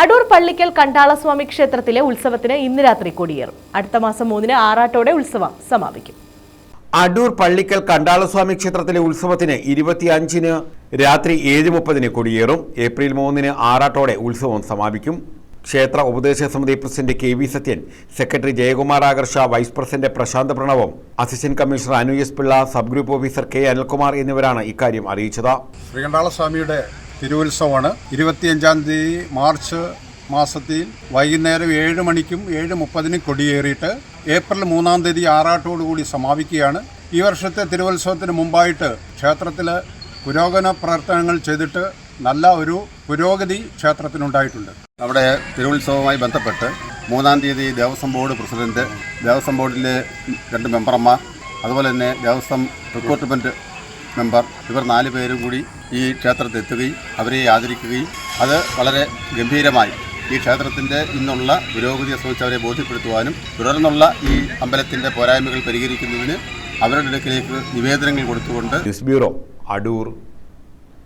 അടൂർ പള്ളിക്കൽ കണ്ടാളസ്വാമി ക്ഷേത്രത്തിലെ ഉത്സവത്തിന് ഇന്ന് രാത്രി കൊടിയേറും. അടുത്ത മാസം മൂന്നിന് ആറാട്ടോടെ ഉത്സവം സമാപിക്കും. അടൂർ പള്ളിക്കൽ കണ്ടാളസ്വാമി ക്ഷേത്രത്തിലെ ഉത്സവത്തിന് ഇരുപത്തിയഞ്ചിന് രാത്രി ഏഴ് മുപ്പതിന് കൊടിയേറും. ഏപ്രിൽ മൂന്നിന് ആറാട്ടോടെ ഉത്സവം സമാപിക്കും. ക്ഷേത്ര ഉപദേശക സമിതി president K V Sathyan secretary Jayakumar Akarsha vice president Prasanth Pranavam assistant commissioner Anu S Pillai sub group officer K Anilkumar എന്നിവരാണ് ഇക്കാര്യം അറിയിച്ചത്. ശ്രീകണ്ഠാളസ്വാമിയുടെ തിരുവുത്സവമാണ്. ഇരുപത്തിയഞ്ചാം തീയതി മാർച്ച് മാസത്തിൽ വൈകുന്നേരം ഏഴ് മണിക്കും ഏഴ് മുപ്പതിനും കൊടിയേറിയിട്ട് ഏപ്രിൽ മൂന്നാം തീയതി ആറാട്ടോടുകൂടി സമാപിക്കുകയാണ്. ഈ വർഷത്തെ തിരുവത്സവത്തിന് മുമ്പായിട്ട് ക്ഷേത്രത്തിൽ പുരോഗമന പ്രവർത്തനങ്ങൾ ചെയ്തിട്ട് നല്ല ഒരു പുരോഗതി ക്ഷേത്രത്തിനുണ്ടായിട്ടുണ്ട്. നമ്മുടെ തിരുവുത്സവവുമായി ബന്ധപ്പെട്ട് മൂന്നാം തീയതി ദേവസ്വം ബോർഡ് പ്രസിഡന്റ് ദേവസ്വം ബോർഡിലെ രണ്ട് മെമ്പർമാർ അതുപോലെ തന്നെ ദേവസ്വം റിക്രൂട്ട്മെന്റ് മെമ്പർ. ഇവർ നാല് പേരും കൂടി ഈ ക്ഷേത്രത്തിൽ എത്തുകയും അവരെ ആദരിക്കുകയും അത് വളരെ ഗംഭീരമായി ഈ ക്ഷേത്രത്തിന്റെ ഇന്നുള്ള പുരോഗതിയെ സംബന്ധിച്ച് അവരെ ബോധ്യപ്പെടുത്തുവാനും തുടർന്നുള്ള ഈ അമ്പലത്തിന്റെ പോരായ്മകൾ പരിഹരിക്കുന്നതിന് അവരുടെ ഇടയ്ക്കിലേക്ക് നിവേദനങ്ങൾ കൊടുത്തുകൊണ്ട് ബ്യൂറോ അടൂർ